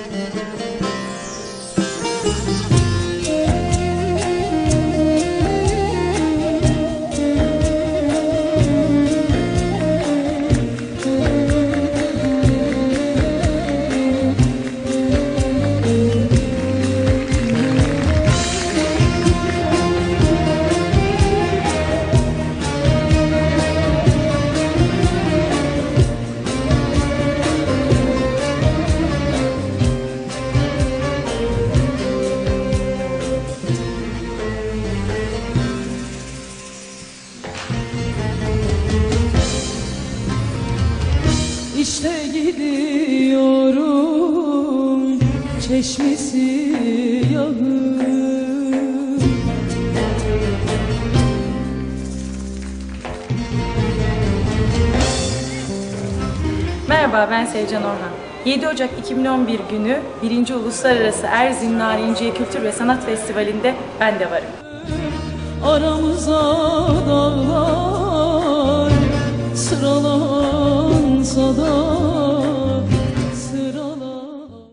Thank you. İşte gidiyorum çeşmesi yağı Merhaba ben Sevcan Orhan. 7 Ocak 2011 günü 1. Uluslararası Erzin Narinciye Kültür ve Sanat Festivali'nde ben de varım. aramıza